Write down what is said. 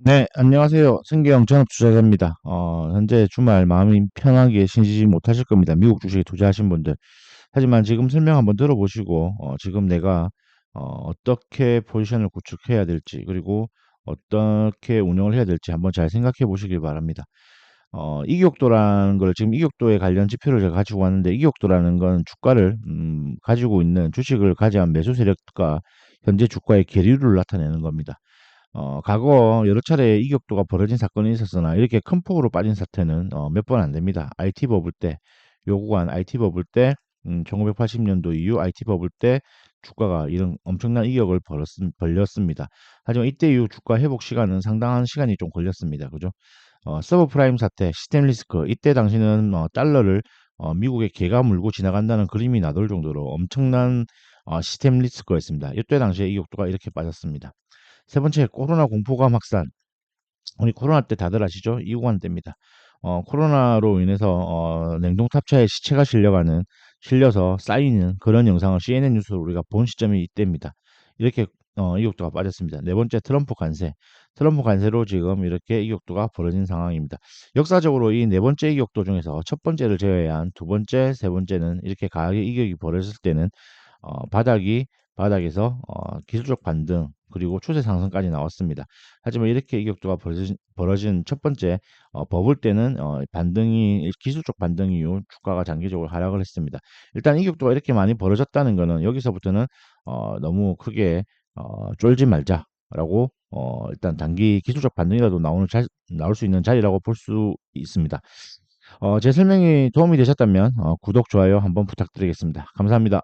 네, 안녕하세요. 승계영 전업투자자입니다. 어, 현재 주말 마음이 편하게 쉬지 못하실 겁니다. 미국 주식에 투자하신 분들. 하지만 지금 설명 한번 들어보시고, 어, 지금 내가 어, 떻게 포지션을 구축해야 될지, 그리고 어떻게 운영을 해야 될지 한번 잘 생각해 보시길 바랍니다. 어, 이격도라는 걸 지금 이격도에 관련 지표를 제가 가지고 왔는데, 이격도라는 건 주가를, 음, 가지고 있는 주식을 가져한 매수 세력과 현재 주가의 계류를 나타내는 겁니다. 어, 과거 여러 차례 이격도가 벌어진 사건이 있었으나 이렇게 큰 폭으로 빠진 사태는 어, 몇 번 안 됩니다. IT 버블 때 요구한 IT 버블 때 음, 1980년도 이후 IT 버블 때 주가가 이런 엄청난 이격을 벌었, 벌렸습니다. 하지만 이때 이후 주가 회복 시간은 상당한 시간이 좀 걸렸습니다. 그죠? 어, 서브프라임 사태, 시스템 리스크 이때 당시는 어, 달러를 어, 미국의 개가 물고 지나간다는 그림이 나돌 정도로 엄청난 어, 시스템 리스크였습니다. 이때 당시에 이격도가 이렇게 빠졌습니다. 세 번째, 코로나 공포감 확산. 우리 코로나 때 다들 아시죠? 이후관 때입니다. 어, 코로나로 인해서 어, 냉동 탑차에 시체가 실려가는 실려서 쌓이는 그런 영상을 CNN 뉴스로 우리가 본 시점이 이때입니다. 이렇게 어, 이격도가 빠졌습니다. 네 번째 트럼프 관세. 트럼프 관세로 지금 이렇게 이격도가 벌어진 상황입니다. 역사적으로 이 네 번째 이격도 중에서 첫 번째를 제외한 두 번째, 세 번째는 이렇게 가격의 이격이 벌어졌을 때는 어, 바닥이 바닥에서 어, 기술적 반등 그리고 추세 상승까지 나왔습니다. 하지만 이렇게 이격도가 벌어진, 벌어진 첫 번째 어, 버블 때는 어, 반등이 기술적 반등 이후 주가가 장기적으로 하락을 했습니다. 일단 이격도가 이렇게 많이 벌어졌다는 것은 여기서부터는 어, 너무 크게 어, 쫄지 말자라고 어, 일단 단기 기술적 반등이라도 나오는 자, 나올 수 있는 자리라고 볼 수 있습니다. 어, 제 설명이 도움이 되셨다면 어, 구독, 좋아요 한번 부탁드리겠습니다. 감사합니다.